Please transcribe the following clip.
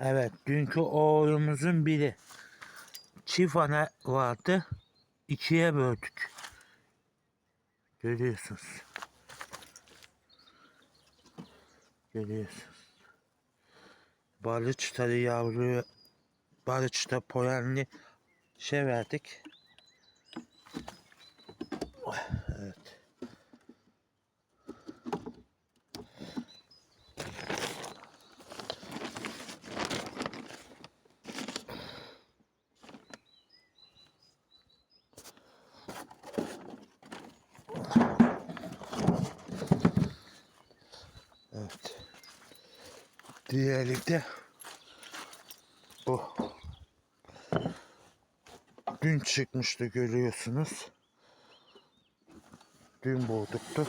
Evet, dünkü oğlumuzun biri. Çift ana vardı. ikiye böldük. Görüyorsunuz. Görüyorsunuz. Balıçları yavru, balıçta polenli şey verdik. Evet. Diğeri de bu. Dün çıkmıştı görüyorsunuz. Dün bulduktu.